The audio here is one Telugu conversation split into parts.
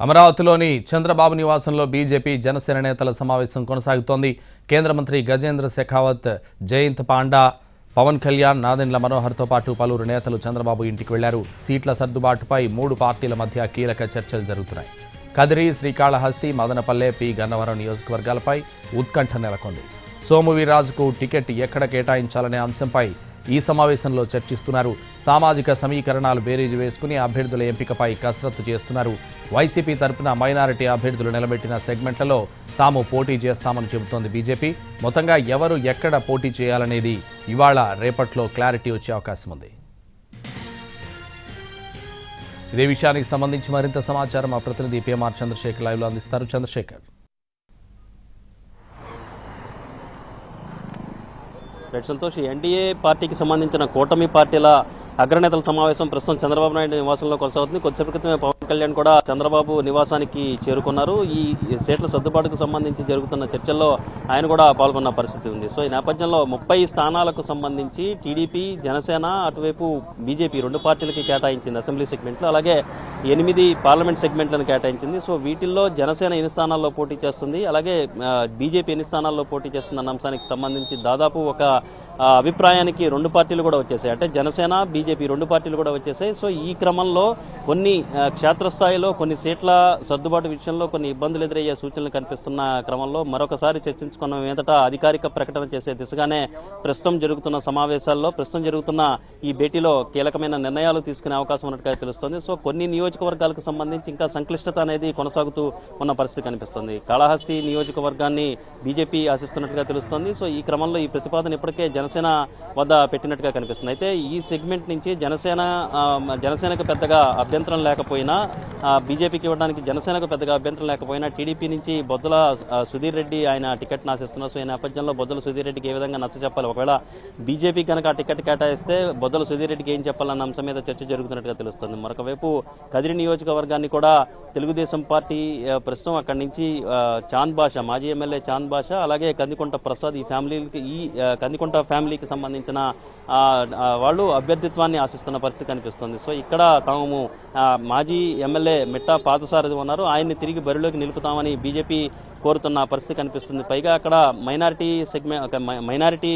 అమరావతిలోని చంద్రబాబు నివాసంలో బీజేపీ జనసేన నేతల సమావేశం కొనసాగుతోంది. కేంద్ర మంత్రి గజేంద్ర శెఖావత్ జయంత్ పాండా పవన్ కళ్యాణ్ నాదెండ్ల మనోహర్తో పాటు పలువురు నేతలు చంద్రబాబు ఇంటికి వెళ్ళారు. సీట్ల సర్దుబాటుపై మూడు పార్టీల మధ్య కీలక చర్చలు జరుగుతున్నాయి. కదిరి శ్రీకాళహస్తి మదనపల్లె పి. గన్నవరం నియోజకవర్గాలపై ఉత్కంఠ నెలకొంది. సోము వీరాజుకు టికెట్ ఎక్కడ కేటాయించాలనే అంశంపై ఈ సమావేశంలో చర్చిస్తున్నారు. సామాజిక సమీకరణాలు బేరీజు వేసుకుని అభ్యర్థుల ఎంపికపై కసరత్తు చేస్తున్నారు. వైసీపీ తరపున మైనారిటీ అభ్యర్థులు నిలబెట్టిన సెగ్మెంట్లలో తాము పోటీ చేస్తామని చెబుతోంది బీజేపీ. మొత్తంగా ఎవరు ఎక్కడ పోటీ చేయాలనేది ఇవాళ రేపట్లో క్లారిటీ వచ్చే అవకాశం ఉంది. ఇదే విషయానికి సంబంధించి మరింత సమాచారం మా ప్రతినిధి పిఎంఆర్ చంద్రశేఖర్ లైవ్లో అందిస్తారు. చంద్రశేఖర్. రైట్ సంతోష్ ఎన్డీఏ పార్టీకి సంబంధించిన కూటమి పార్టీల అగ్రనేతల సమావేశం ప్రస్తుతం చంద్రబాబు నాయుడు నివాసంలో కొనసాగుతుంది. కొద్దిసేపు క్రితమే పవన్ కళ్యాణ్ కూడా చంద్రబాబు నివాసానికి చేరుకున్నారు. ఈ సీట్ల సర్దుబాటుకు సంబంధించి జరుగుతున్న చర్చల్లో ఆయన కూడా పాల్గొన్న పరిస్థితి ఉంది. సో ఈ నేపథ్యంలో ముప్పై స్థానాలకు సంబంధించి టీడీపీ జనసేన అటువైపు బీజేపీ రెండు పార్టీలకి కేటాయించింది అసెంబ్లీ సెగ్మెంట్లు. అలాగే ఎనిమిది పార్లమెంట్ సెగ్మెంట్లను కేటాయించింది. సో వీటిల్లో జనసేన ఎన్ని స్థానాల్లో పోటీ చేస్తుంది? అలాగే బీజేపీ ఎన్ని స్థానాల్లో పోటీ చేస్తుంది అన్న అంశానికి సంబంధించి దాదాపు ఒక అభిప్రాయానికి రెండు పార్టీలు కూడా వచ్చేసాయి. అంటే జనసేన బీజేపీ రెండు పార్టీలు కూడా వచ్చేసాయి. సో ఈ క్రమంలో కొన్ని క్షేత్రస్థాయిలో కొన్ని సీట్ల సర్దుబాటు విషయంలో కొన్ని ఇబ్బందులు ఎదురయ్యే సూచనలు కనిపిస్తున్న క్రమంలో మరొకసారి చర్చించుకున్న. మీదట అధికారిక ప్రకటన చేసే దిశగానే ప్రస్తుతం జరుగుతున్న సమావేశాల్లో ప్రస్తుతం జరుగుతున్న ఈ భేటీలో కీలకమైన నిర్ణయాలు తీసుకునే అవకాశం ఉన్నట్టుగా తెలుస్తోంది. సో కొన్ని నియోజకవర్గాలకు సంబంధించి ఇంకా సంక్లిష్టత అనేది కొనసాగుతూ ఉన్న పరిస్థితి కనిపిస్తుంది. కాళహస్తి నియోజకవర్గాన్ని బీజేపీ ఆశిస్తున్నట్టుగా తెలుస్తోంది. సో ఈ క్రమంలో ఈ ప్రతిపాదన ఇప్పటికే జనసేన వద్ద పెట్టినట్టుగా కనిపిస్తుంది. అయితే ఈ సెగ్మెంట్ నుంచి జనసేన జనసేనకు పెద్దగా అభ్యంతరం లేకపోయినా బీజేపీకి ఇవ్వడానికి జనసేనకు పెద్దగా అభ్యంతరం లేకపోయినా టీడీపీ నుంచి బొద్దుల సుధీర్ రెడ్డి ఆయన టికెట్ నాశిస్తున్నారు. సో ఈ నేపథ్యంలో బొద్దుల సుధీర్ రెడ్డికి ఏ విధంగా నచ్చ చెప్పాలి? ఒకవేళ బీజేపీ కనుక ఆ టికెట్ కేటాయిస్తే బొద్దుల సుధీర్ రెడ్డికి ఏం చెప్పాలన్న అంశం మీద చర్చ జరుగుతున్నట్టుగా తెలుస్తుంది. మరొక వైపు కదిరి నియోజకవర్గాన్ని కూడా తెలుగుదేశం పార్టీ ప్రస్తుతం అక్కడి నుంచి చాంద్ భాష మాజీ ఎమ్మెల్యే చాంద్ భాష అలాగే కందికొంట ప్రసాద్ ఈ ఫ్యామిలీకి ఈ కందికొంట ఫ్యామిలీకి సంబంధించిన వాళ్ళు అభ్యర్థిత్వాన్ని ఆశిస్తున్న పరిస్థితి కనిపిస్తుంది. సో ఇక్కడ తాము మాజీ ఎమ్మెల్యే మిట్టా పాతసారథి ఉన్నారు. ఆయన్ని తిరిగి బరిలోకి నిలుపుతామని బీజేపీ కోరుతున్న పరిస్థితి కనిపిస్తుంది. పైగా అక్కడ minority segment minority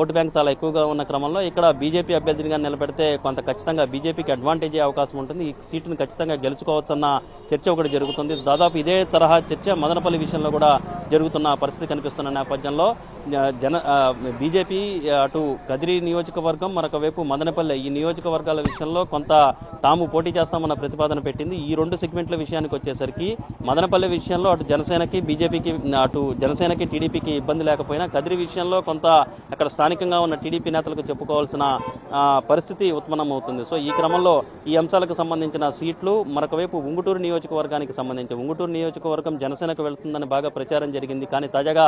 vote bank చాలా ఎక్కువగా ఉన్న క్రమంలో ఇక్కడ బీజేపీ అభ్యర్థినిగా నిలబెడితే కొంత ఖచ్చితంగా బీజేపీకి అడ్వాంటేజ్ అయ్యే అవకాశం ఉంటుంది. ఈ సీటును ఖచ్చితంగా గెలుచుకోవచ్చన్న చర్చ ఒకటి జరుగుతుంది. దాదాపు ఇదే తరహా చర్చ మదనపల్లి విషయంలో కూడా జరుగుతున్న పరిస్థితి కనిపిస్తున్న నేపథ్యంలో జన బీజేపీ అటు కదిరి నియోజకవర్గం మరొకవైపు మదనపల్లె. ఈ నియోజకవర్గాల విషయంలో కొంత తాము పోటీ చేస్తామన్న ప్రతిపాదన పెట్టింది. ఈ రెండు సెగ్మెంట్ల విషయానికి వచ్చేసరికి మదనపల్లె విషయంలో అటు జన జనసేనకి బీజేపీకి అటు జనసేనకి టీడీపీకి ఇబ్బంది లేకపోయినా కదిరి విషయంలో కొంత అక్కడ స్థానికంగా ఉన్న టీడీపీ నేతలకు చెప్పుకోవాల్సిన పరిస్థితి ఉత్పన్నమవుతుంది. సో ఈ క్రమంలో ఈ అంశాలకు సంబంధించిన సీట్లు మరొకవైపు ఉంగుటూరు నియోజకవర్గానికి సంబంధించి ఉంగుటూరు నియోజకవర్గం జనసేనకు వెళ్తుందని బాగా ప్రచారం జరిగింది. కానీ తాజాగా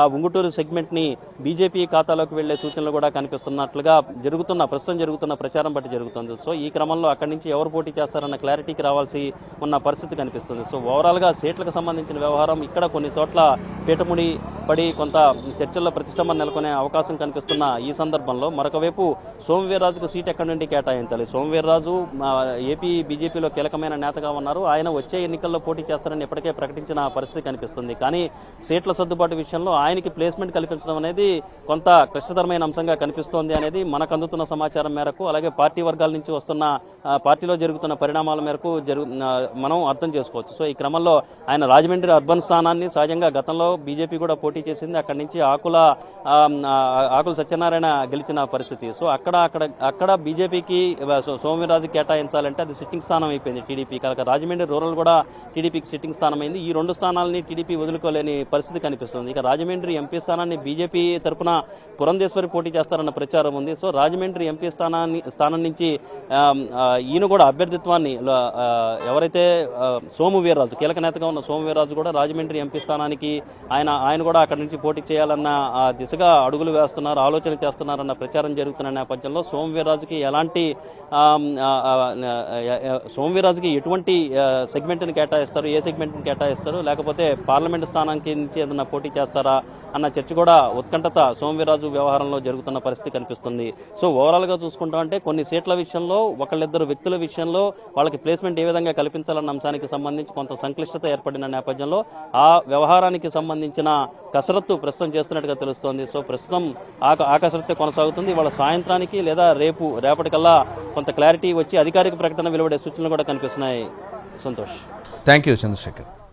ఆ ఉంగుటూరు సెగ్మెంట్ని బీజేపీ ఖాతాలోకి వెళ్ళే సూచనలు కూడా కనిపిస్తున్నట్లుగా జరుగుతున్న ప్రస్తుతం జరుగుతున్న ప్రచారం బట్టి జరుగుతుంది. సో ఈ క్రమంలో అక్కడి నుంచి ఎవరు పోటీ చేస్తారన్న క్లారిటీకి రావాల్సి ఉన్న పరిస్థితి కనిపిస్తుంది. సో ఓవరాల్గా సీట్లకు సంబంధించిన వ్యవహారం ఇక్కడ కొన్ని చోట్ల పీఠముడి పడి కొంత చర్చల్లో ప్రతిష్టంభన నెలకొనే అవకాశం కనిపిస్తున్న ఈ సందర్భంలో మరొకవైపు సోమవీర్రాజుకు సీట్ ఎక్కడి నుండి కేటాయించాలి? సోమవీర్రాజు ఏపీ బీజేపీలో కీలకమైన నేతగా ఉన్నారు. ఆయన వచ్చే ఎన్నికల్లో పోటీ చేస్తారని ఇప్పటికే ప్రకటించిన పరిస్థితి కనిపిస్తుంది. కానీ సీట్ల సర్దుబాటు విషయంలో ఆయనకి ప్లేస్మెంట్ కల్పించడం అనేది కొంత క్లిష్టతరమైన అంశంగా కనిపిస్తోంది అనేది మనకు అందుతున్న సమాచారం మేరకు అలాగే పార్టీ వర్గాల నుంచి వస్తున్న పార్టీలో జరుగుతున్న పరిణామాల మేరకు జరుగు మనం అర్థం చేసుకోవచ్చు. సో ఈ క్రమంలో ఆయన రాజమండ్రి అర్బన్ స్థానాన్ని సహజంగా గతంలో బీజేపీ కూడా పోటీ చేసింది. అక్కడి నుంచి ఆకుల ఆకుల సత్యనారాయణ గెలిచిన పరిస్థితి. సో అక్కడ అక్కడ అక్కడ బీజేపీకి సోమవీరాజు కేటాయించాలంటే అది సిట్టింగ్ స్థానం అయిపోయింది టీడీపీ. కనుక రాజమండ్రి రూరల్ కూడా టీడీపీకి సిట్టింగ్ స్థానం అయింది ఈ రెండు స్థానాలని టీడీపీ వదులుకోలేని పరిస్థితి కనిపిస్తుంది. ఇక రాజమండ్రి ఎంపీ స్థానాన్ని బీజేపీ తరపున పురంధేశ్వరి పోటీ చేస్తారన్న ప్రచారం ఉంది. సో రాజమండ్రి ఎంపీ స్థానాన్ని స్థానం నుంచి ఈయన కూడా అభ్యర్థిత్వాన్ని ఎవరైతే సోము వీర్రాజు కీలక నేతగా ఉన్న సోము వీర్రాజు కూడా రాజమండ్రి ఎంపీ స్థానానికి ఆయన ఆయన కూడా అక్కడి నుంచి పోటీ చేయాలన్న ఆ దిశగా అడుగులు వేస్తున్నారు ఆలోచన చేస్తున్నారన్న ప్రచారం జరుగుతున్న నేపథ్యంలో సోమవీరాజుకి ఎలాంటి సోమవీరాజుకి ఎటువంటి సెగ్మెంట్ని కేటాయిస్తారు ఏ సెగ్మెంట్ని కేటాయిస్తారు లేకపోతే పార్లమెంట్ స్థానానికి నుంచి ఏదైనా పోటీ చేస్తారా అన్న చర్చ కూడా ఉత్కంఠత సోమవీరాజు వ్యవహారంలో జరుగుతున్న పరిస్థితి కనిపిస్తుంది. సో ఓవరాల్గా చూసుకుంటామంటే చూసుకుంటా అంటే కొన్ని సీట్ల విషయంలో ఒకళ్ళిద్దరు వ్యక్తుల విషయంలో వాళ్ళకి ప్లేస్మెంట్ ఏ విధంగా కల్పించాలన్న అంశానికి సంబంధించి కొంత సంక్లిష్టత ఏర్పడిన నేపథ్యంలో ఆ వ్యవహారానికి సంబంధించిన కసరత్తు ప్రస్తుతం చేస్తున్నట్టుగా తెలుస్తోంది. సో ప్రస్తుతం ఆ ఆ కొనసాగుతుంది. వాళ్ళ సాయంత్రానికి లేదా రేపు రేపటికల్లా కొంత క్లారిటీ వచ్చి అధికారిక ప్రకటన వెలువడే సూచనలు కూడా కనిపిస్తున్నాయి. సంతోష్. Thank you Chandrasekhar.